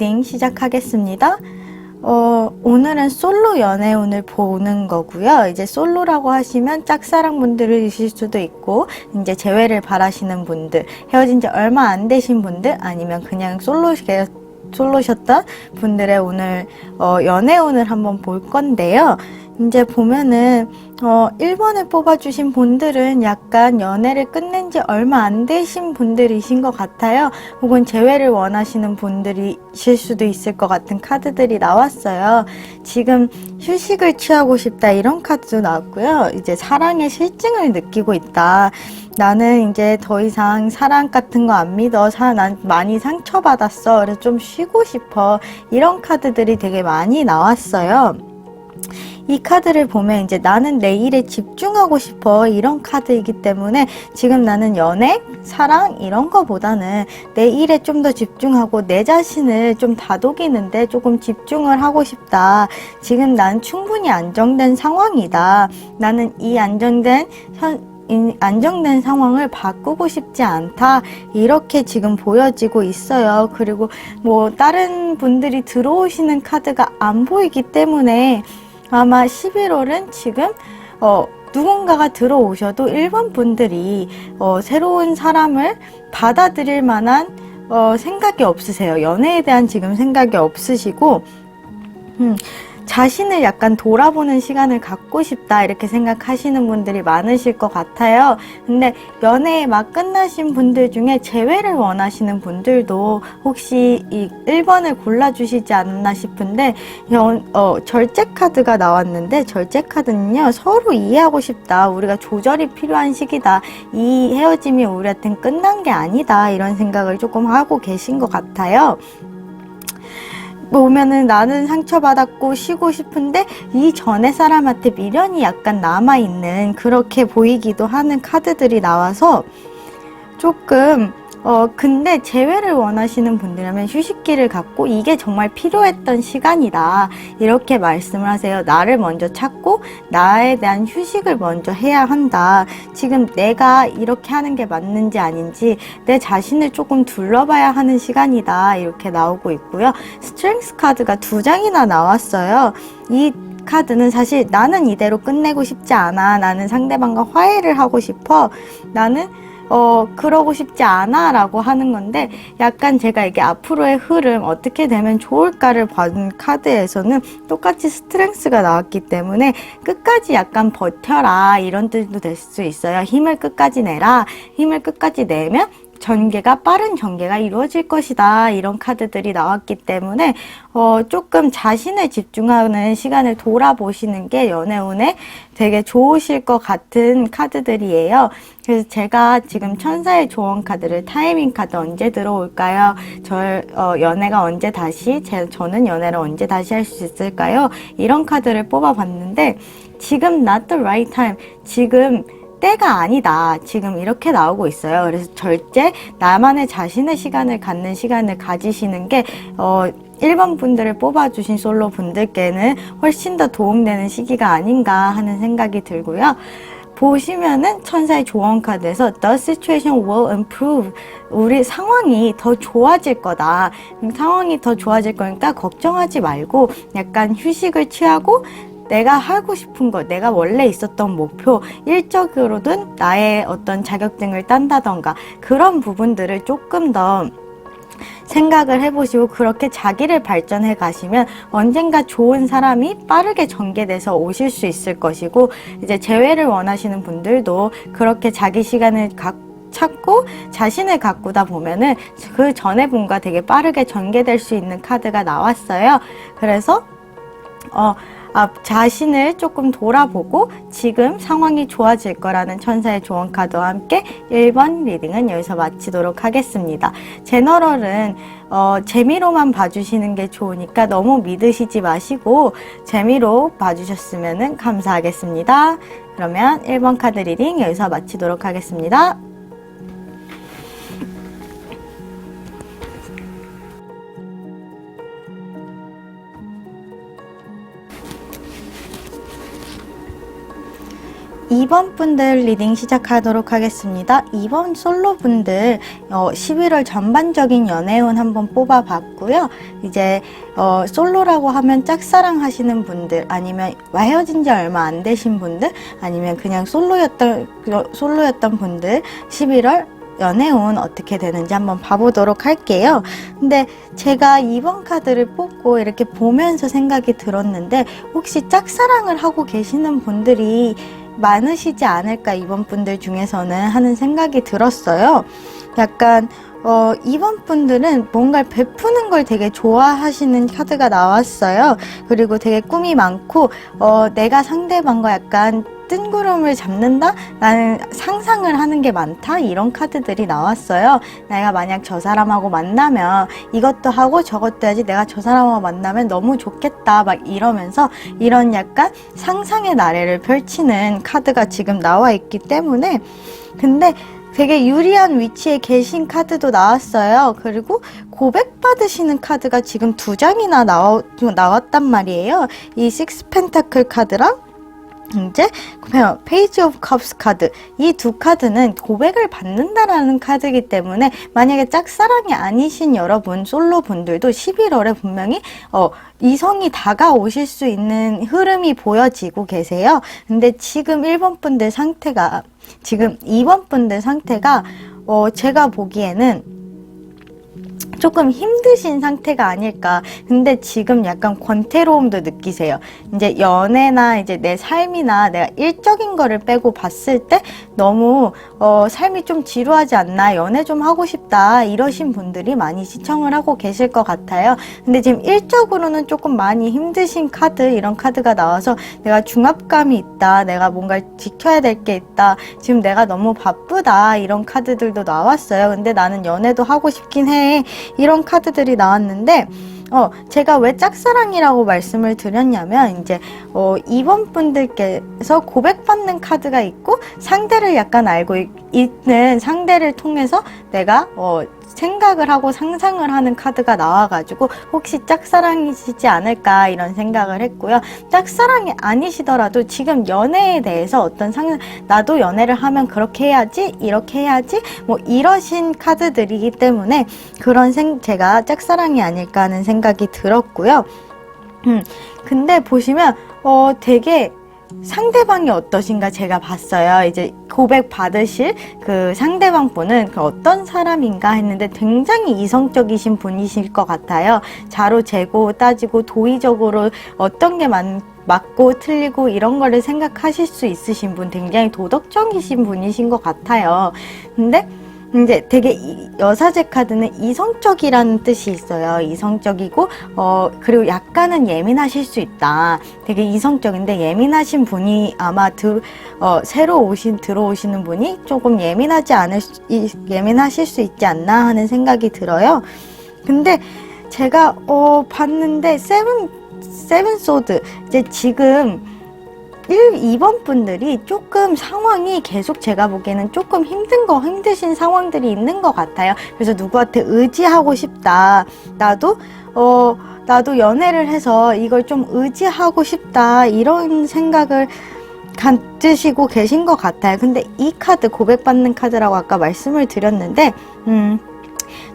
리딩 시작하겠습니다. 어, 오늘은 솔로 연애운을 보는 거고요. 이제 솔로라고 하시면 짝사랑 분들이실 수도 있고, 이제 재회를 바라시는 분들, 헤어진 지 얼마 안 되신 분들, 아니면 그냥 솔로, 솔로셨던 분들의 오늘, 어, 연애운을 한번 볼 건데요. 이제 보면은, 어, 1번을 뽑아주신 분들은 약간 연애를 끝낸 지 얼마 안 되신 분들이신 것 같아요. 혹은 재회를 원하시는 분들이실 수도 있을 것 같은 카드들이 나왔어요. 지금 휴식을 취하고 싶다 이런 카드도 나왔고요. 이제 사랑의 실증을 느끼고 있다. 나는 이제 더 이상 사랑 같은 거 안 믿어. 사, 난 많이 상처받았어. 그래서 좀 쉬고 싶어. 이런 카드들이 되게 많이 나왔어요. 이 카드를 보면 이제 나는 내 일에 집중하고 싶어 이런 카드이기 때문에 지금 나는 연애, 사랑 이런 거보다는 내 일에 좀 더 집중하고 내 자신을 좀 다독이는데 조금 집중을 하고 싶다. 지금 난 충분히 안정된 상황이다. 나는 이 안정된 현, 이 안정된 상황을 바꾸고 싶지 않다. 이렇게 지금 보여지고 있어요. 그리고 뭐 다른 분들이 들어오시는 카드가 안 보이기 때문에 아마 11월은 지금 어 누군가가 들어오셔도 일반 분들이 어 새로운 사람을 받아들일 만한 어 생각이 없으세요. 연애에 대한 지금 생각이 없으시고 음 자신을 약간 돌아보는 시간을 갖고 싶다 이렇게 생각하시는 분들이 많으실 것 같아요. 근데 연애에 막 끝나신 분들 중에 재회를 원하시는 분들도 혹시 이 1번을 골라주시지 않나 싶은데 연, 어, 절제 카드가 나왔는데 절제 카드는요 서로 이해하고 싶다. 우리가 조절이 필요한 시기다. 이 헤어짐이 우리한테는 끝난 게 아니다. 이런 생각을 조금 하고 계신 것 같아요. 보면은 나는 상처받았고 쉬고 싶은데 이 전에 사람한테 미련이 약간 남아있는 그렇게 보이기도 하는 카드들이 나와서 조금 어, 근데 재회를 원하시는 분들이라면 휴식기를 갖고 이게 정말 필요했던 시간이다. 이렇게 말씀을 하세요. 나를 먼저 찾고 나에 대한 휴식을 먼저 해야 한다. 지금 내가 이렇게 하는 게 맞는지 아닌지 내 자신을 조금 둘러봐야 하는 시간이다. 이렇게 나오고 있고요. 스트렝스 카드가 두 장이나 나왔어요. 이 카드는 사실 나는 이대로 끝내고 싶지 않아. 나는 상대방과 화해를 하고 싶어. 나는 어, 그러고 싶지 않아 라고 하는 건데 약간 제가 이게 앞으로의 흐름 어떻게 되면 좋을까를 봐준 카드에서는 똑같이 스트렝스가 나왔기 때문에 끝까지 약간 버텨라 이런 뜻도 될 수 있어요. 힘을 끝까지 내라. 힘을 끝까지 내면 전개가 빠른 전개가 이루어질 것이다 이런 카드들이 나왔기 때문에 어 조금 자신을 집중하는 시간을 돌아보시는 게 연애운에 되게 좋으실 것 같은 카드들이에요. 그래서 제가 지금 천사의 조언 카드를 타이밍 카드 언제 들어올까요? 저 어, 연애가 언제 다시 제, 저는 연애를 언제 다시 할 수 있을까요? 이런 카드를 뽑아봤는데 지금 not the right time 지금 때가 아니다. 지금 이렇게 나오고 있어요. 그래서 절제 나만의 자신의 시간을 갖는 시간을 가지시는 게 어, 1번 분들을 뽑아주신 솔로 분들께는 훨씬 더 도움되는 시기가 아닌가 하는 생각이 들고요. 보시면은 천사의 조언 카드에서 The situation will improve. 우리 상황이 더 좋아질 거다. 상황이 더 좋아질 거니까 걱정하지 말고 약간 휴식을 취하고 내가 하고 싶은 것, 내가 원래 있었던 목표, 일적으로든 나의 어떤 자격증을 딴다던가 그런 부분들을 조금 더 생각을 해보시고 그렇게 자기를 발전해 가시면 언젠가 좋은 사람이 빠르게 전개돼서 오실 수 있을 것이고 이제 재회를 원하시는 분들도 그렇게 자기 시간을 갖 찾고 자신을 가꾸다 보면은 그 전에 분과 되게 빠르게 전개될 수 있는 카드가 나왔어요. 그래서 어 아, 자신을 조금 돌아보고 지금 상황이 좋아질 거라는 천사의 조언 카드와 함께 1번 리딩은 여기서 마치도록 하겠습니다. 제너럴은 어, 재미로만 봐주시는 게 좋으니까 너무 믿으시지 마시고 재미로 봐주셨으면 감사하겠습니다. 그러면 1번 카드 리딩 여기서 마치도록 하겠습니다. 2번 분들 리딩 시작하도록 하겠습니다. 2번 솔로 분들 어, 11월 전반적인 연애운 한번 뽑아봤고요. 이제 어, 솔로라고 하면 짝사랑 하시는 분들 아니면 헤어진 지 얼마 안 되신 분들 아니면 그냥 솔로였던 솔로였던 분들 11월 연애운 어떻게 되는지 한번 봐보도록 할게요. 근데 제가 2번 카드를 뽑고 이렇게 보면서 생각이 들었는데 혹시 짝사랑을 하고 계시는 분들이 많으시지 않을까 이번 분들 중에서는 하는 생각이 들었어요. 약간 어, 이번 분들은 뭔가를 베푸는 걸 되게 좋아하시는 카드가 나왔어요. 그리고 되게 꿈이 많고, 어, 내가 상대방과 약간 뜬구름을 잡는다? 나는 상상을 하는 게 많다? 이런 카드들이 나왔어요. 내가 만약 저 사람하고 만나면 이것도 하고 저것도 해야지 내가 저 사람하고 만나면 너무 좋겠다. 막 이러면서 이런 약간 상상의 나래를 펼치는 카드가 지금 나와 있기 때문에 근데 되게 유리한 위치에 계신 카드도 나왔어요. 그리고 고백받으시는 카드가 지금 두 장이나 나왔단 말이에요. 이 식스 펜타클 카드랑 이제 페이지 오브 컵스 카드 이 두 카드는 고백을 받는다라는 카드이기 때문에 만약에 짝사랑이 아니신 여러분 솔로 분들도 11월에 분명히 어 이성이 다가오실 수 있는 흐름이 보여지고 계세요. 근데 지금 1번 분들 상태가 지금 2번 분들 상태가 어 제가 보기에는 조금 힘드신 상태가 아닐까. 근데 지금 약간 권태로움도 느끼세요. 이제 연애나 이제 내 삶이나 내가 일적인 거를 빼고 봤을 때 너무 어, 삶이 좀 지루하지 않나, 연애 좀 하고 싶다 이러신 분들이 많이 시청을 하고 계실 것 같아요. 근데 지금 일적으로는 조금 많이 힘드신 카드 이런 카드가 나와서 내가 중압감이 있다, 내가 뭔가 지켜야 될 게 있다, 지금 내가 너무 바쁘다 이런 카드들도 나왔어요. 근데 나는 연애도 하고 싶긴 해. 이런 카드들이 나왔는데 어, 제가 왜 짝사랑이라고 말씀을 드렸냐면, 이제, 어, 2번 분들께서 고백받는 카드가 있고, 상대를 약간 알고 있, 있는 상대를 통해서 내가, 어, 생각을 하고 상상을 하는 카드가 나와가지고 혹시 짝사랑이시지 않을까 이런 생각을 했고요. 짝사랑이 아니시더라도 지금 연애에 대해서 어떤 상 나도 연애를 하면 그렇게 해야지 이렇게 해야지 뭐 이러신 카드들이기 때문에 그런 생 제가 짝사랑이 아닐까 하는 생각 이 들었고요. 음 근데 보시면 어 되게 상대방이 어떠신가 제가 봤어요. 이제 고백 받으실 그 상대방 분은 그 어떤 사람인가 했는데 굉장히 이성적이신 분이실 것 같아요. 자로 재고 따지고 도의적으로 어떤 게 맞, 맞고 틀리고 이런 거를 생각하실 수 있으신 분 굉장히 도덕적이신 분이신 것 같아요. 근데 이제 되게 여사제 카드는 이성적이라는 뜻이 있어요. 이성적이고 어 그리고 약간은 예민하실 수 있다. 되게 이성적인데 예민하신 분이 아마 들, 어, 새로 오신 들어오시는 분이 조금 예민하지 않을 수, 예민하실 수 있지 않나 하는 생각이 들어요. 근데 제가 어 봤는데 세븐 세븐 소드 이제 지금 1, 2번 분들이 조금 상황이 계속 제가 보기에는 조금 힘든 거, 힘드신 상황들이 있는 것 같아요. 그래서 누구한테 의지하고 싶다. 나도, 어, 나도 연애를 해서 이걸 좀 의지하고 싶다. 이런 생각을 갖으시고 계신 것 같아요. 근데 이 카드, 고백받는 카드라고 아까 말씀을 드렸는데, 음,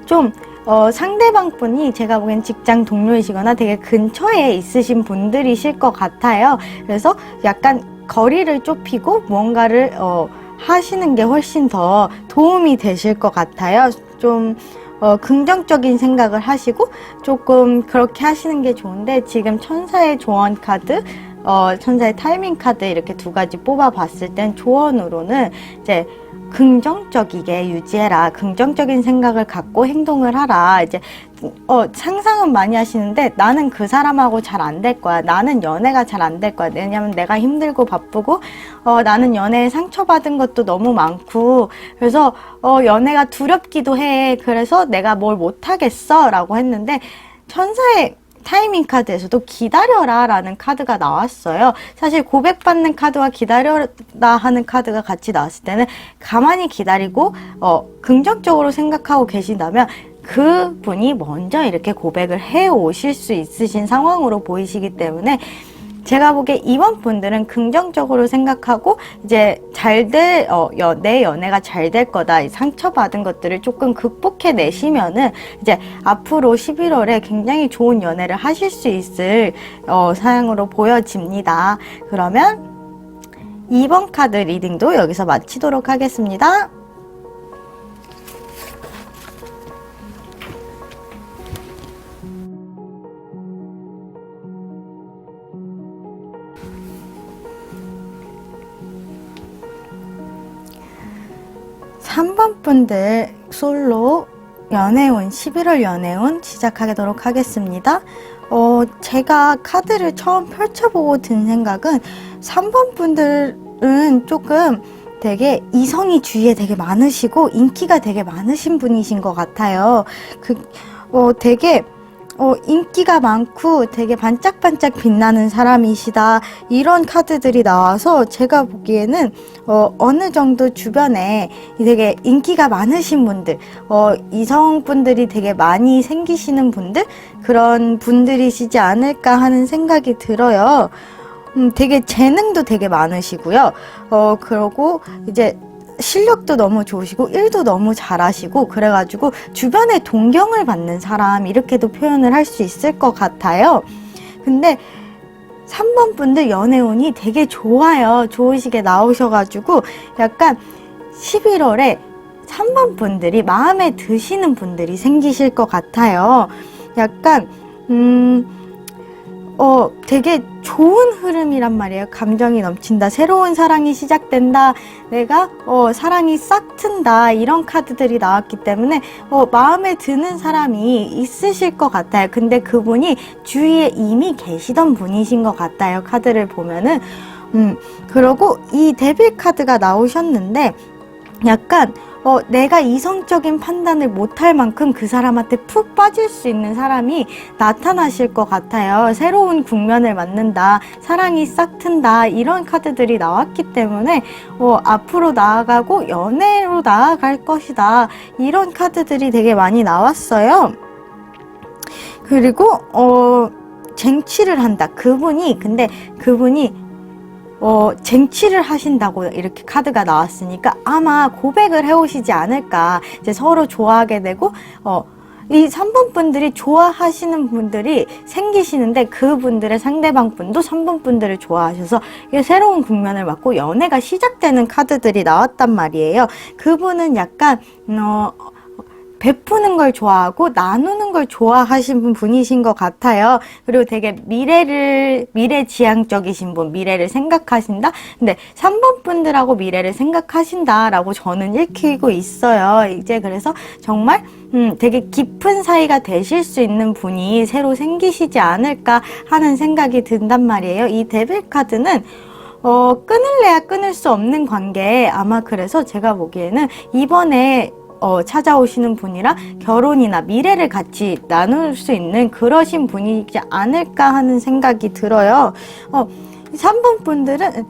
좀, 어, 상대방 분이 제가 보기엔 직장 동료이시거나 되게 근처에 있으신 분들이실 것 같아요. 그래서 약간 거리를 좁히고 뭔가를 어, 하시는 게 훨씬 더 도움이 되실 것 같아요. 좀 어, 긍정적인 생각을 하시고 조금 그렇게 하시는 게 좋은데 지금 천사의 조언 카드 어, 천사의 타이밍 카드 이렇게 두 가지 뽑아 봤을 땐 조언으로는 이제 긍정적이게 유지해라. 긍정적인 생각을 갖고 행동을 하라. 이제 어, 상상은 많이 하시는데 나는 그 사람하고 잘 안 될 거야. 나는 연애가 잘 안 될 거야. 왜냐면 내가 힘들고 바쁘고 어, 나는 연애에 상처받은 것도 너무 많고 그래서 어, 연애가 두렵기도 해. 그래서 내가 뭘 못하겠어. 라고 했는데 천사의 타이밍 카드에서도 기다려라 라는 카드가 나왔어요. 사실 고백받는 카드와 기다려라 하는 카드가 같이 나왔을 때는 가만히 기다리고, 어, 긍정적으로 생각하고 계신다면 그 분이 먼저 이렇게 고백을 해 오실 수 있으신 상황으로 보이시기 때문에 제가 보기에 이번 분들은 긍정적으로 생각하고 이제 잘될 어, 여, 내 연애가 잘 될 거다 이 상처받은 것들을 조금 극복해 내시면은 이제 앞으로 11월에 굉장히 좋은 연애를 하실 수 있을 어, 사양으로 보여집니다. 그러면 2번 카드 리딩도 여기서 마치도록 하겠습니다. 삼번 분들 솔로 연애운 11월 연애운 시작하도록 하겠습니다. 어, 제가 카드를 처음 펼쳐보고 든 생각은 3번 분들은 조금 되게 이성이 주위에 되게 많으시고 인기가 되게 많으신 분이신 것 같아요. 그, 어, 되게 어, 인기가 많고 되게 반짝반짝 빛나는 사람이시다. 이런 카드들이 나와서 제가 보기에는 어, 어느 정도 주변에 되게 인기가 많으신 분들, 어, 이성분들이 되게 많이 생기시는 분들, 그런 분들이시지 않을까 하는 생각이 들어요. 음, 되게 재능도 되게 많으시고요. 어, 그러고 이제 실력도 너무 좋으시고 일도 너무 잘하시고 그래가지고 주변에 동경을 받는 사람 이렇게도 표현을 할 수 있을 것 같아요. 근데 3번 분들 연애운이 되게 좋아요. 좋으시게 나오셔가지고 약간 11월에 3번 분들이 마음에 드시는 분들이 생기실 것 같아요. 약간, 음, 어, 되게 좋은 흐름이란 말이에요. 감정이 넘친다. 새로운 사랑이 시작된다. 내가, 어, 사랑이 싹 튼다. 이런 카드들이 나왔기 때문에, 어, 마음에 드는 사람이 있으실 것 같아요. 근데 그분이 주위에 이미 계시던 분이신 것 같아요. 카드를 보면은. 음, 그러고 이 데빌 카드가 나오셨는데, 약간, 어, 내가 이성적인 판단을 못할 만큼 그 사람한테 푹 빠질 수 있는 사람이 나타나실 것 같아요. 새로운 국면을 맞는다. 사랑이 싹 튼다. 이런 카드들이 나왔기 때문에, 어, 앞으로 나아가고 연애로 나아갈 것이다. 이런 카드들이 되게 많이 나왔어요. 그리고, 어, 쟁취를 한다. 그분이, 근데 그분이 어, 쟁취를 하신다고 이렇게 카드가 나왔으니까 아마 고백을 해오시지 않을까. 이제 서로 좋아하게 되고, 어, 이 3번 분들이 좋아하시는 분들이 생기시는데 그분들의 상대방 분도 3번 분들을 좋아하셔서 새로운 국면을 맞고 연애가 시작되는 카드들이 나왔단 말이에요. 그분은 약간, 어, 베푸는 걸 좋아하고 나누는 걸 좋아하시는 분이신 것 같아요. 그리고 되게 미래를, 미래지향적이신 분, 미래를 생각하신다? 근데 3번 분들하고 미래를 생각하신다라고 저는 읽히고 있어요. 이제 그래서 정말, 음, 되게 깊은 사이가 되실 수 있는 분이 새로 생기시지 않을까 하는 생각이 든단 말이에요. 이 데빌 카드는 어, 끊을래야 끊을 수 없는 관계. 아마 그래서 제가 보기에는 이번에 어, 찾아오시는 분이랑 결혼이나 미래를 같이 나눌 수 있는 그러신 분이지 않을까 하는 생각이 들어요. 어, 3번 분들은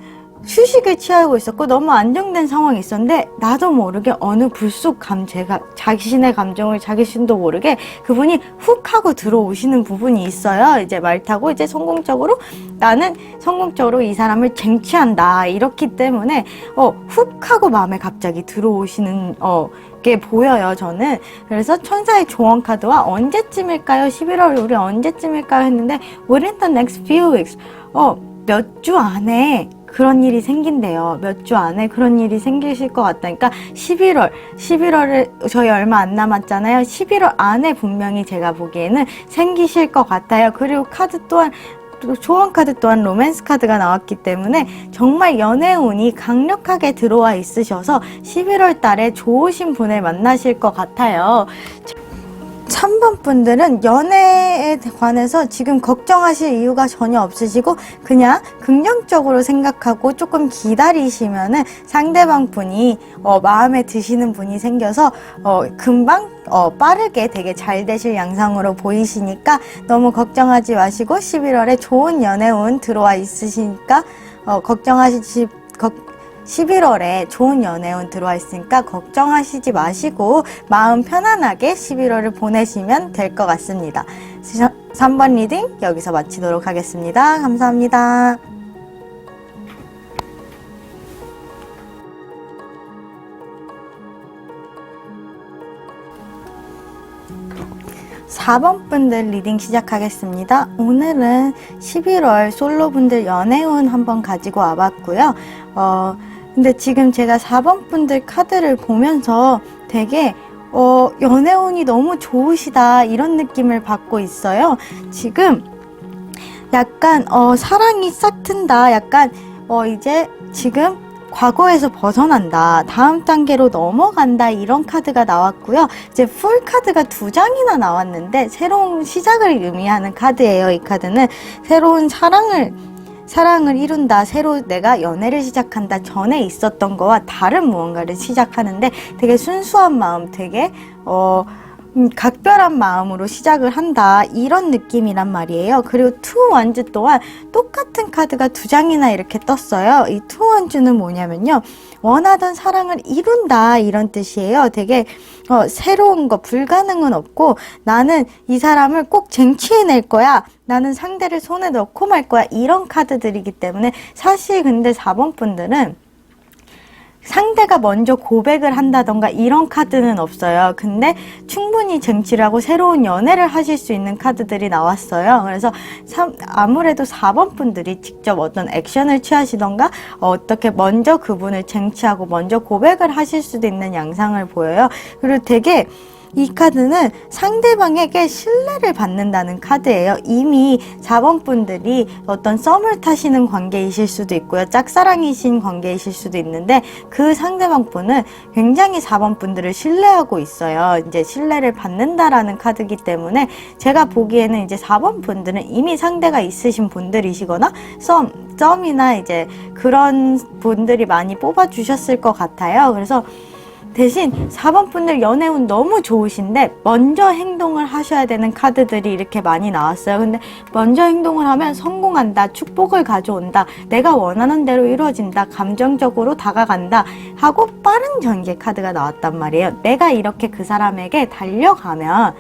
휴식을 취하고 있었고 너무 안정된 상황이 있었는데 나도 모르게 어느 불쑥 감 제가 자신의 감정을 자기신도 모르게 그분이 훅 하고 들어오시는 부분이 있어요. 이제 말 타고 이제 성공적으로 나는 성공적으로 이 사람을 쟁취한다 이렇기 때문에 어훅 하고 마음에 갑자기 들어오시는 어 게 보여요 저는 그래서 천사의 조언 카드와 언제쯤일까요 11월 우리 언제쯤일까요 했는데 within the next few weeks 어 몇 주 안에 그런 일이 생긴대요. 몇 주 안에 그런 일이 생기실 것 같다. 그러니까 11월, 11월에 저희 얼마 안 남았잖아요. 11월 안에 분명히 제가 보기에는 생기실 것 같아요. 그리고 카드 또한 또 조언 카드 또한 로맨스 카드가 나왔기 때문에 정말 연애운이 강력하게 들어와 있으셔서 11월 달에 좋으신 분을 만나실 것 같아요. 3번 분들은 연애에 관해서 지금 걱정하실 이유가 전혀 없으시고 그냥 긍정적으로 생각하고 조금 기다리시면은 상대방 분이 어, 마음에 드시는 분이 생겨서 어, 금방 어, 빠르게 되게 잘 되실 양상으로 보이시니까 너무 걱정하지 마시고 11월에 좋은 연애운 들어와 있으시니까 어, 걱정하시지 걱 11월에 좋은 연애운 들어와 있으니까 걱정하시지 마시고 마음 편안하게 11월을 보내시면 될 것 같습니다. 3번 리딩 여기서 마치도록 하겠습니다. 감사합니다. 4번 분들 리딩 시작하겠습니다. 오늘은 11월 솔로 분들 연애운 한번 가지고 와봤고요. 어, 근데 지금 제가 4번 분들 카드를 보면서 되게 어, 연애운이 너무 좋으시다 이런 느낌을 받고 있어요. 지금 약간 어, 사랑이 싹 튼다. 약간 어, 이제 지금 과거에서 벗어난다. 다음 단계로 넘어간다. 이런 카드가 나왔고요. 이제 풀 카드가 두 장이나 나왔는데 새로운 시작을 의미하는 카드예요. 이 카드는 새로운 사랑을 사랑을 이룬다. 새로 내가 연애를 시작한다. 전에 있었던 거와 다른 무언가를 시작하는데 되게 순수한 마음, 되게 어 음, 각별한 마음으로 시작을 한다 이런 느낌이란 말이에요. 그리고 투 원즈 또한 똑같은 카드가 두 장이나 이렇게 떴어요. 이 투 원즈는 뭐냐면요. 원하던 사랑을 이룬다 이런 뜻이에요. 되게 어, 새로운 거 불가능은 없고 나는 이 사람을 꼭 쟁취해낼 거야. 나는 상대를 손에 넣고 말 거야. 이런 카드들이기 때문에 사실 근데 4번 분들은 상대가 먼저 고백을 한다던가 이런 카드는 없어요. 근데 충분히 쟁취를 하고 새로운 연애를 하실 수 있는 카드들이 나왔어요. 그래서 삼- 아무래도 4번 분들이 직접 어떤 액션을 취하시던가 어떻게 먼저 그분을 쟁취하고 먼저 고백을 하실 수도 있는 양상을 보여요. 그리고 되게 이 카드는 상대방에게 신뢰를 받는다는 카드예요. 이미 4번 분들이 어떤 썸을 타시는 관계이실 수도 있고요. 짝사랑이신 관계이실 수도 있는데 그 상대방 분은 굉장히 4번 분들을 신뢰하고 있어요. 이제 신뢰를 받는다라는 카드이기 때문에 제가 보기에는 이제 4번 분들은 이미 상대가 있으신 분들이시거나 썸, 썸이나 이제 그런 분들이 많이 뽑아 주셨을 것 같아요. 그래서 대신 4번 분들 연애운 너무 좋으신데 먼저 행동을 하셔야 되는 카드들이 이렇게 많이 나왔어요. 근데 먼저 행동을 하면 성공한다, 축복을 가져온다, 내가 원하는 대로 이루어진다, 감정적으로 다가간다 하고 빠른 전개 카드가 나왔단 말이에요. 내가 이렇게 그 사람에게 달려가면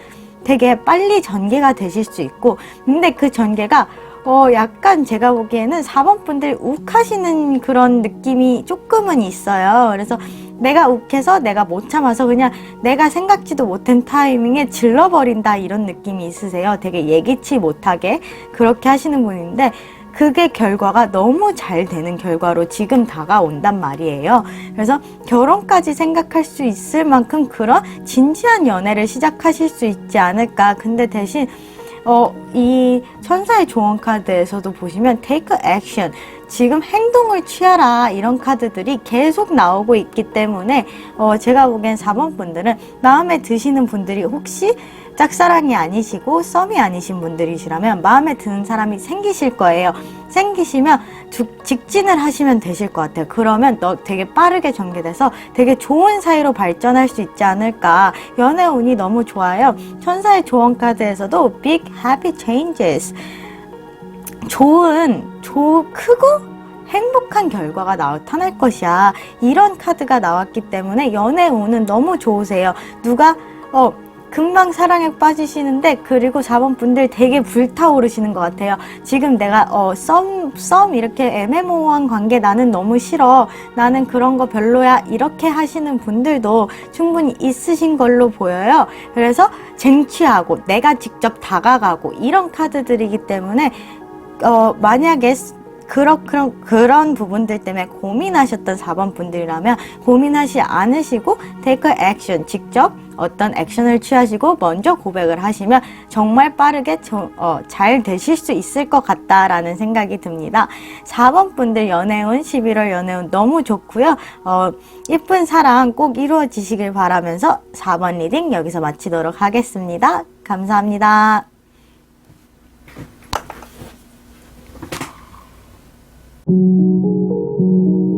되게 빨리 전개가 되실 수 있고 근데 그 전개가 어, 약간 제가 보기에는 4번 분들 욱하시는 그런 느낌이 조금은 있어요. 그래서 내가 욱해서 내가 못 참아서 그냥 내가 생각지도 못한 타이밍에 질러버린다 이런 느낌이 있으세요. 되게 예기치 못하게 그렇게 하시는 분인데 그게 결과가 너무 잘 되는 결과로 지금 다가온단 말이에요. 그래서 결혼까지 생각할 수 있을 만큼 그런 진지한 연애를 시작하실 수 있지 않을까. 근데 대신 어, 이 천사의 조언 카드에서도 보시면 take action. 지금 행동을 취하라 이런 카드들이 계속 나오고 있기 때문에 어, 제가 보기엔 4번 분들은 마음에 드시는 분들이 혹시 짝사랑이 아니시고 썸이 아니신 분들이시라면 마음에 드는 사람이 생기실 거예요. 생기시면 주- 직진을 하시면 되실 것 같아요. 그러면 너 되게 빠르게 전개돼서 되게 좋은 사이로 발전할 수 있지 않을까. 연애 운이 너무 좋아요. 천사의 조언 카드에서도 big happy changes. 좋은, 조, 크고 행복한 결과가 나타날 것이야. 이런 카드가 나왔기 때문에 연애 운은 너무 좋으세요. 누가, 어, 금방 사랑에 빠지시는데 그리고 4번 분들 되게 불타오르시는 것 같아요. 지금 내가 어, 썸, 썸 이렇게 애매모호한 관계 나는 너무 싫어. 나는 그런 거 별로야. 이렇게 하시는 분들도 충분히 있으신 걸로 보여요. 그래서 쟁취하고 내가 직접 다가가고 이런 카드들이기 때문에 어, 만약에 그런, 그런, 그런 부분들 때문에 고민하셨던 4번 분들이라면 고민하지 않으시고 take action, 직접 어떤 액션을 취하시고 먼저 고백을 하시면 정말 빠르게 저- 어, 잘 되실 수 있을 것 같다라는 생각이 듭니다. 4번 분들 연애운, 11월 연애운 너무 좋고요. 어, 예쁜 사랑 꼭 이루어지시길 바라면서 4번 리딩 여기서 마치도록 하겠습니다. 감사합니다. Thank you.